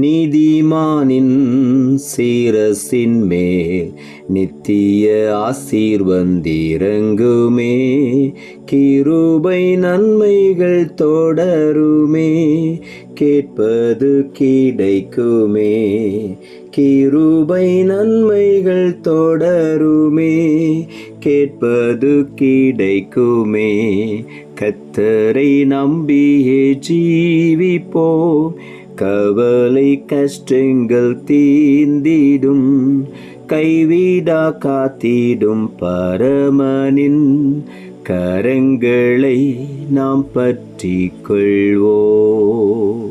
நீதிமானின் சீரசின் மேல் நித்திய ஆசீர்வந்திறங்குமே. கிருபை நன்மைகள் தொடருமே. கேட்பது கிடைக்குமே. கிருபை நன்மைகள் தொடருமே. கேட்பது கிடைக்குமே. கத்தரை நம்பியே ஜீவிப்போம். கவலை கஷ்டங்கள் தீந்திடும் கைவிடா காத்திடும் பரமனின் கரங்களை நாம் பற்றி கொள்வோம்.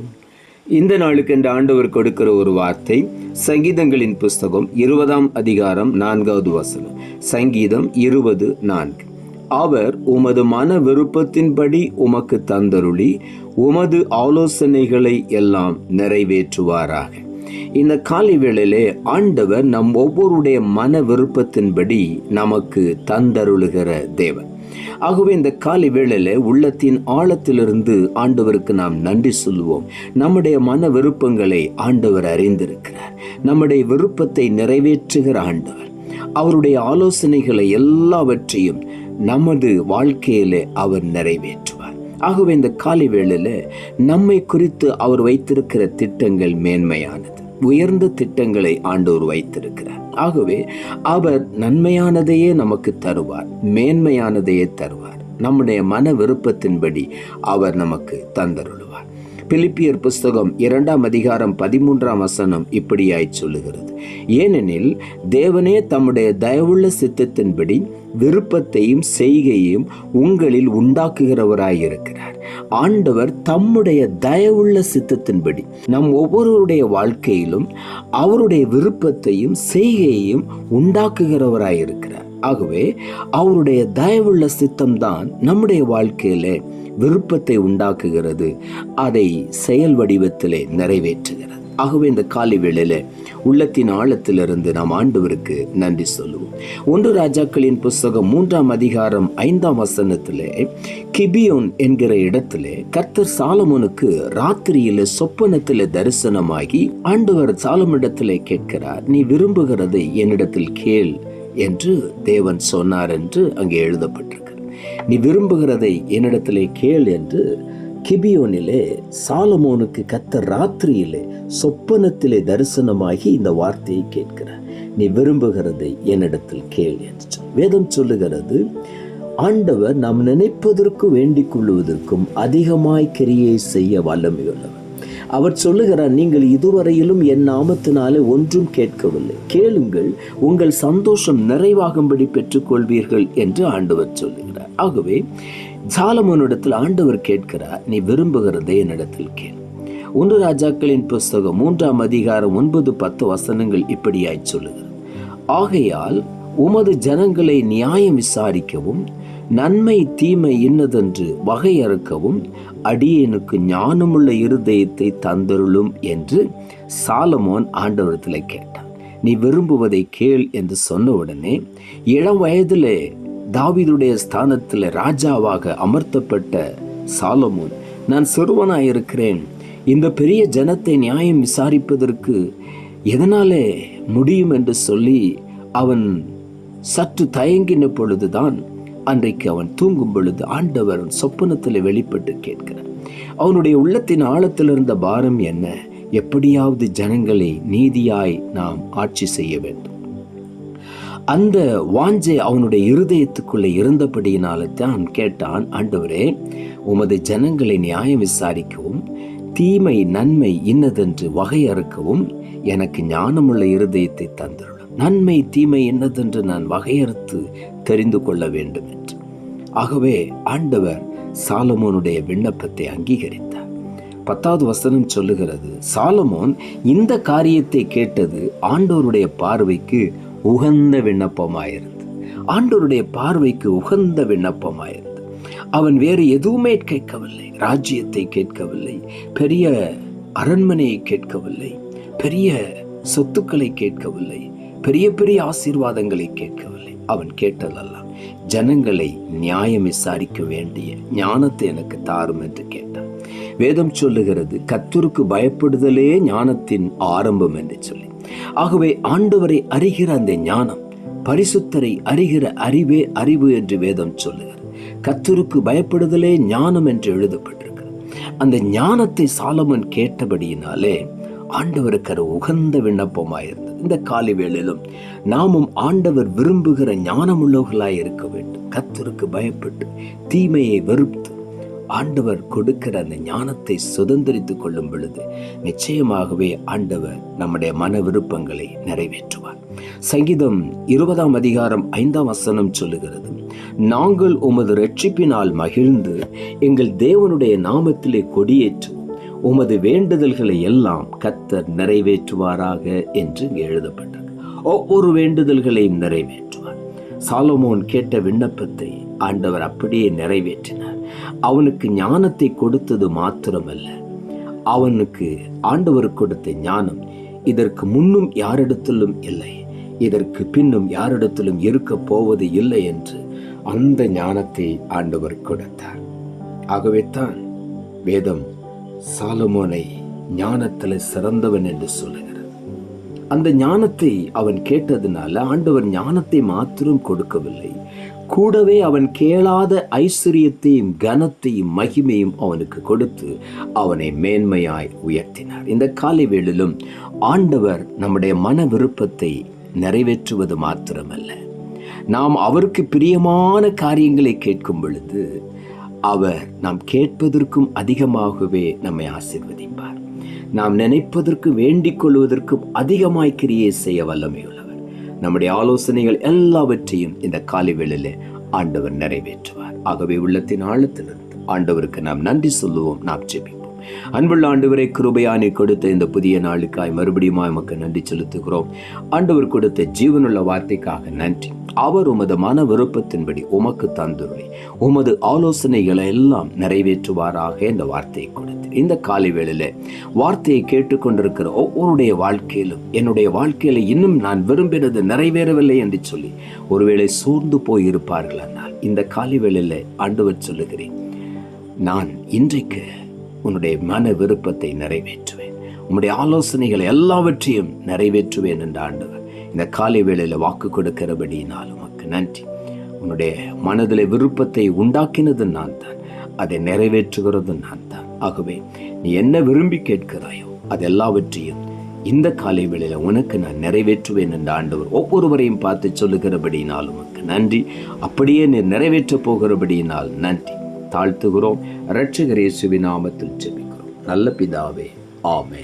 இந்த நாளுக்கு என்று ஆண்டவர் கொடுக்கிற ஒரு வார்த்தை சங்கீதங்களின் புஸ்தகம் இருபதாம் அதிகாரம் நான்காவது வசனம். சங்கீதம் இருபது நான்கு. அவர் உமது மன விருப்பத்தின்படி உமக்கு தந்தருளி உமது ஆலோசனைகளை எல்லாம் நிறைவேற்றுவாராக. இந்த காலை வேளையிலே ஆண்டவர் நம் ஒவ்வொருடைய மன விருப்பத்தின்படி நமக்கு தந்தருளுகிற தேவன். ஆகவே இந்த காலை வேளையில உள்ளத்தின் ஆழத்திலிருந்து ஆண்டவருக்கு நாம் நன்றி சொல்லுவோம். நம்முடைய மன விருப்பங்களை ஆண்டவர் அறிந்திருக்கிறார். நம்முடைய விருப்பத்தை நிறைவேற்றுகிற ஆண்டவர். அவருடைய ஆலோசனைகளை எல்லாவற்றையும் நமது வாழ்க்கையிலே அவர் நிறைவேற்றுவார். ஆகவே இந்த காலை வேளையில் நம்மை குறித்து அவர் வைத்திருக்கிற திட்டங்கள் மேன்மையானது. உயர்ந்த திட்டங்களை ஆண்டோர் வைத்திருக்கிறார். ஆகவே அவர் நன்மையானதையே நமக்கு தருவார் மேன்மையானதையே தருவார். நம்முடைய மன விருப்பத்தின்படி அவர் நமக்கு தந்தருள் பிலிப்பியர் புஸ்தகம் இரண்டாம் அதிகாரம் பதிமூன்றாம் வசனம் இப்படியாய் சொல்லுகிறது. ஏனெனில் தேவனே தம்முடைய தயவுள்ள சித்தத்தின்படி விருப்பத்தையும் செய்கையையும் உங்களில் உண்டாக்குகிறவராயிருக்கிறார். ஆண்டவர் தம்முடைய தயவுள்ள சித்தத்தின்படி நம் ஒவ்வொருவருடைய வாழ்க்கையிலும் அவருடைய விருப்பத்தையும் செய்கையையும் உண்டாக்குகிறவராயிருக்கிறார். ஆகவே அவருடைய தயவுள்ள சித்தம்தான் நம்முடைய வாழ்க்கையில விருப்பத்தை உண்டாக்குகிறது. அதை செயல் வடிவத்திலே நிறைவேற்றுகிறது. ஆகவே இந்த காலை வேளையில உள்ளத்தின் ஆழத்திலிருந்து நாம் ஆண்டவருக்கு நன்றி சொல்லுவோம். ஒன்று ராஜாக்களின் புஸ்தகம் மூன்றாம் அதிகாரம் ஐந்தாம் வசனத்திலே கிபியோன் என்கிற இடத்திலே கர்த்தர் சாலமோனுக்கு ராத்திரியில சொப்பனத்தில் தரிசனமாகி ஆண்டவர் சாலமிடத்திலே கேட்கிறார் நீ விரும்புகிறதை என்னிடத்தில் கேள் என்று தேவன் சொன்னார் என்று அங்கே எழுதப்பட்டிருக்கு. நீ விரும்புகிறதை என்னிடத்திலே கேள் என்று கிபியோனிலே சாலமோனுக்கு கத்த ராத்திரியிலே சொப்பனத்திலே தரிசனமாகி இந்த வார்த்தையை கேட்கிறார். நீ விரும்புகிறதை என்னிடத்தில் கேள் என்று வேதம் சொல்லுகிறது ஆண்டவர் நாம் நினைப்பதற்கு வேண்டிக் கொள்வதற்கும் அதிகமாய் கிரியை செய்ய வல்லமையுள்ளவர். அவர் சொல்லுகிறார் நீங்கள் இதுவரையிலும் என் நாமத்தினாலே ஒன்றும் கேட்கவில்லை. கேளுங்கள் உங்கள் சந்தோஷம் நிறைவாகும்படி பெற்றுக்கொள்வீர்கள் என்று ஆண்டவர் சொல்லுகிறார். ஆகவே சாலமோனிடத்தில் ஆண்டவர் கேட்கிறார் நீ விரும்புகிறதை என்னிடத்தில் கேள். ஒன்று ராஜாக்களின் புஸ்தகம் மூன்றாம் அதிகாரம் ஒன்பது பத்து வசனங்கள் இப்படியாய் சொல்லுகிறது. ஆகையால் உமது ஜனங்களை நியாயம் விசாரிக்கவும் நன்மை தீமை இன்னதென்று வகையறுக்கவும் அடியேனுக்கு ஞானமுள்ள இருதயத்தை தந்தருளும் என்று சாலமோன் ஆண்டவரத்தில் கேட்டான். நீ விரும்புவதை கேள் என்று சொன்ன உடனே இளம் வயதிலே தாவிதுடைய ஸ்தானத்தில் ராஜாவாக அமர்த்தப்பட்ட சாலமோன் நான் சிறுவனாக இருக்கிறேன் இந்த பெரிய ஜனத்தை நியாயம் விசாரிப்பதற்கு எதனாலே முடியும்? என்று சொல்லி அவன் சற்று தயங்கின பொழுதுதான் அன்றைக்கு அவன் தூங்கும் பொழுது ஆண்டவர் சொப்பனத்தில் வெளிப்பட்டு கேட்கிறார். அவனுடைய உள்ளத்தின் ஆழத்தில் இருந்த பாரம் என்ன? எப்படியாவது ஜனங்களை நீதியாய் நாம் ஆட்சி செய்ய வேண்டும். அந்த வாஞ்சை அவனுடைய இருதயத்துக்குள்ளே இருந்தபடியினால தான் கேட்டான் ஆண்டவரே உமது ஜனங்களை நியாயம் விசாரிக்கவும் தீமை நன்மை இன்னதென்று வகையறுக்கவும் எனக்கு ஞானமுள்ள இருதயத்தை தந்துடும் நன்மை தீமை என்னதென்று நான் வகையறுத்து தெரிந்து கொள்ள வேண்டும் என்று. ஆகவே ஆண்டவர் சாலமோனுடைய விண்ணப்பத்தை அங்கீகரித்தார். பத்தாவது வசனம் சொல்லுகிறது சாலமோன் இந்த காரியத்தை கேட்டது ஆண்டவருடைய பார்வைக்கு உகந்த விண்ணப்பமாயிருந்தது ஆண்டவருடைய பார்வைக்கு உகந்த விண்ணப்பமாயிருந்தது அவன் வேறு எதுவுமே கேட்கவில்லை ராஜ்யத்தை கேட்கவில்லை பெரிய அரண்மனையை கேட்கவில்லை பெரிய சொத்துக்களை கேட்கவில்லை பெரிய பெரிய ஆசீர்வாதங்களை கேட்கவில்லை. அவன் கேட்டதெல்லாம் ஜனங்களை நியாயம் விசாரிக்க வேண்டிய ஞானத்தை எனக்கு தாரும் என்று கேட்டான். வேதம் சொல்லுகிறது கத்தருக்கு பயப்படுதலே ஞானத்தின் ஆரம்பம் என்று சொல்லி. ஆகவே ஆண்டவரை அறிகிற அந்த ஞானம் பரிசுத்தரை அறிகிற அறிவே அறிவு என்று வேதம் சொல்லுகிறது. கத்தருக்கு பயப்படுதலே ஞானம் என்று எழுதப்பட்டிருக்கிறது. அந்த ஞானத்தை சாலமன் கேட்டபடியினாலே ஆண்டவருக்கு அது உகந்த விண்ணப்பமாயிருந்தது இந்த காலை வேளையிலும் நாமும் ஆண்டவர் விரும்புகிற ஞானமுள்ளவர்களாய் இருக்க வேண்டும். கத்தருக்கு பயப்பட்டு தீமையை வெறுத்து ஆண்டவர் கொடுக்கிற அந்த ஞானத்தை சுதந்திரித்துக் கொள்ளும் பொழுது நிச்சயமாகவே ஆண்டவர் நம்முடைய மன விருப்பங்களை நிறைவேற்றுவார். சங்கீதம் இருபதாம் அதிகாரம் ஐந்தாம் வசனம் சொல்லுகிறது நாங்கள் உமது ரட்சிப்பினால் மகிழ்ந்து எங்கள் தேவனுடைய நாமத்திலே கொடியேற்று உமது வேண்டுதல்களை எல்லாம் கத்தர் நிறைவேற்றுவாராக என்று இங்கே ஒவ்வொரு வேண்டுதல்களையும் நிறைவேற்றுவார். சாலமோன் கேட்ட விண்ணப்பத்தை ஆண்டவர் அப்படியே நிறைவேற்றினார். அவனுக்கு ஞானத்தை கொடுத்தது மாத்திரமல்ல. அவனுக்கு ஆண்டவர் கொடுத்த ஞானம் இதற்கு முன்னும் யாரிடத்திலும் இல்லை. இதற்கு பின்னும் யாரிடத்திலும் இருக்க போவது இல்லை என்று அந்த ஞானத்தை ஆண்டவர் கொடுத்தார். ஆகவே தான் வேதம் சாலமோனை ஞானத்தில் சிறந்தவன் என்று சொல்லுகிறது. அந்த ஞானத்தை அவன் கேட்டதுனால ஆண்டவர் ஞானத்தை மாத்திரம் கொடுக்கவில்லை. கூடவே அவன் கேளாத ஐஸ்வர்யத்தையும் கனத்தையும் மகிமையும் அவனுக்கு கொடுத்து அவனை மேன்மையாய் உயர்த்தினார். இந்த காலை வேளிலும் ஆண்டவர் நம்முடைய மன விருப்பத்தை நிறைவேற்றுவது மாத்திரமல்ல. நாம் அவருக்கு பிரியமான காரியங்களை கேட்கும் பொழுது அவர் நாம் கேட்பதற்கும் அதிகமாகவே நம்மை ஆசிர்வதிப்பார். நாம் நினைப்பதற்கு வேண்டிக் கொள்வதற்கும் அதிகமாய் கிரியை செய்ய வல்லமையுள்ளவர். நம்முடைய ஆலோசனைகள் எல்லாவற்றையும் இந்த காலை வேளையிலே ஆண்டவர் நிறைவேற்றுவார். ஆகவே உள்ளத்தின் ஆழத்திலிருந்து ஆண்டவருக்கு நாம் நன்றி சொல்லுவோம் நாம் ஜெபிப்போம். அன்புள்ள ஆண்டவரை கிருபையானி கொடுத்த இந்த புதிய நாளுக்காய் மறுபடியும் நமக்கு நன்றி செலுத்துகிறோம். ஆண்டவர் கொடுத்த ஜீவனுள்ள வார்த்தைக்காக நன்றி. அவர் உமது மன விருப்பத்தின்படி உமக்கு தந்துருளி. உமது ஆலோசனைகளை எல்லாம் நிறைவேற்றுவாராக இந்த வார்த்தையை கொடுத்து இந்த காலை வேளையில் வார்த்தையை கேட்டுக்கொண்டிருக்கிற ஒவ்வொருடைய வாழ்க்கையிலும் என்னுடைய வாழ்க்கையில் இன்னும் நான் விரும்பினது நிறைவேறவில்லை என்று சொல்லி ஒருவேளை சூர்ந்து போய் இருப்பார்கள் இந்த காலை வேளையில் ஆண்டவர் சொல்லுகிறேன் நான் இன்றைக்கு உன்னுடைய மன விருப்பத்தை நிறைவேற்றுவேன். உன்னுடைய ஆலோசனைகளை எல்லாவற்றையும் நிறைவேற்றுவேன் என்ற ஆண்டவர் இந்த காலை வேளையில வாக்கு கொடுக்கிறபடியினால் உமக்கு நன்றி. உன்னுடைய மனதில் விருப்பத்தை உண்டாக்கினது நான் தான். அதை நிறைவேற்றுகிறது நான் தான். ஆகவே நீ என்ன விரும்பி கேட்கிறாயோ அது எல்லாவற்றையும் இந்த காலை வேளையில உனக்கு நான் நிறைவேற்றுவேன் என்ற ஆண்டவர் ஒவ்வொருவரையும் பார்த்து சொல்லுகிறபடியினால் உமக்கு நன்றி. அப்படியே நீ நிறைவேற்றப் போகிறபடியினால் நன்றி. தாழ்த்துகிறோம். இரட்சகர் இயேசுவின் நாமத்தில் ஜெபிக்கிறோம். நல்ல பிதாவே ஆமே